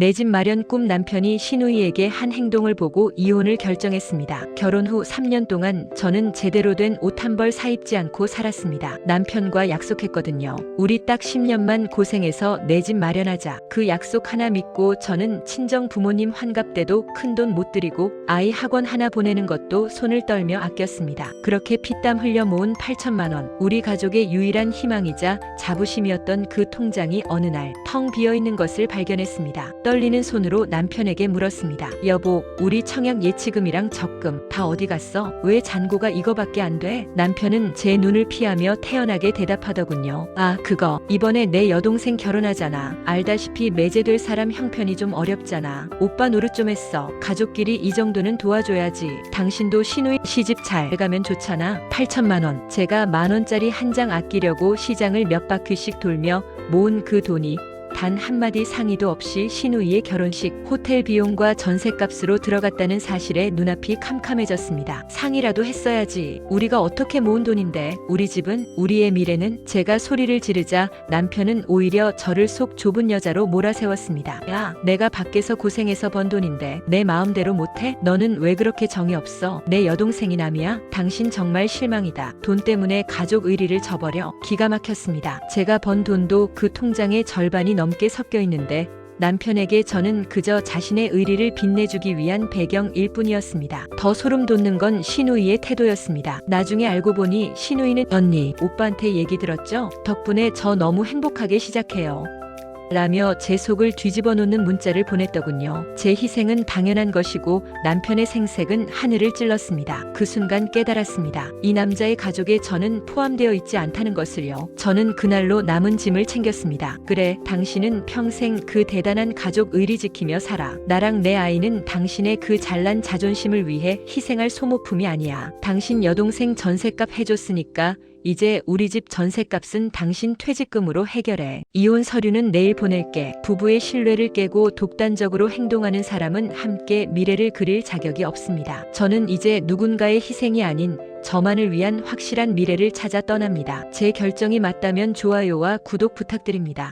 내 집 마련 꿈 남편이 신우이에게 한 행동을 보고 이혼을 결정했습니다. 결혼 후 3년 동안 저는 제대로 된 옷 한 벌 사입지 않고 살았습니다. 남편과 약속했거든요. 우리 딱 10년만 고생해서 내 집 마련하자. 그 약속 하나 믿고 저는 친정 부모님 환갑 때도 큰 돈 못 드리고 아이 학원 하나 보내는 것도 손을 떨며 아꼈습니다. 그렇게 피땀 흘려 모은 8천만 원. 우리 가족의 유일한 희망이자 자부심이었던 그 통장이 어느 날 텅 비어 있는 것을 발견했습니다. 떨리는 손으로 남편에게 물었습니다. 여보, 우리 청약 예치금이랑 적금 다 어디 갔어? 왜 잔고가 이거밖에 안 돼? 남편은 제 눈을 피하며 태연하게 대답하더군요. 아, 그거. 이번에 내 여동생 결혼하잖아. 알다시피 매제될 사람 형편이 좀 어렵잖아. 오빠 노릇 좀 했어. 가족끼리 이 정도는 도와줘야지. 당신도 신우이 시집 잘 가면 좋잖아. 8천만 원. 제가 만 원짜리 한 장 아끼려고 시장을 몇 바퀴씩 돌며 모은 그 돈이 단 한마디 상의도 없이 신우이의 결혼식, 호텔 비용과 전셋값으로 들어갔다는 사실에 눈앞이 캄캄해졌습니다. 상의라도 했어야지. 우리가 어떻게 모은 돈인데, 우리 집은, 우리의 미래는 제가 소리를 지르자 남편은 오히려 저를 속 좁은 여자로 몰아세웠습니다. 야, 내가 밖에서 고생해서 번 돈인데 내 마음대로 못해? 너는 왜 그렇게 정이 없어? 내 여동생이 남이야? 당신 정말 실망이다. 돈 때문에 가족 의리를 저버려. 기가 막혔습니다. 제가 번 돈도 그 통장의 절반이 넘게 섞여 있는데 남편에게 저는 그저 자신의 의리를 빛내주기 위한 배경일 뿐이었습니다. 더 소름 돋는 건 신우이의 태도였습니다. 나중에 알고 보니 신우이는 언니, 오빠한테 얘기 들었죠? 덕분에 저 너무 행복하게 시작해요. 라며 제 속을 뒤집어 놓는 문자를 보냈더군요. 제 희생은 당연한 것이고 남편의 생색은 하늘을 찔렀습니다. 그 순간 깨달았습니다. 이 남자의 가족에 저는 포함되어 있지 않다는 것을요. 저는 그날로 남은 짐을 챙겼습니다. 그래, 당신은 평생 그 대단한 가족 의리 지키며 살아. 나랑 내 아이는 당신의 그 잘난 자존심을 위해 희생할 소모품이 아니야. 당신 여동생 전셋값 해줬으니까 이제 우리 집 전셋값은 당신 퇴직금으로 해결해. 이혼 서류는 내일 보낼게. 부부의 신뢰를 깨고 독단적으로 행동하는 사람은 함께 미래를 그릴 자격이 없습니다. 저는 이제 누군가의 희생이 아닌 저만을 위한 확실한 미래를 찾아 떠납니다. 제 결정이 맞다면 좋아요와 구독 부탁드립니다.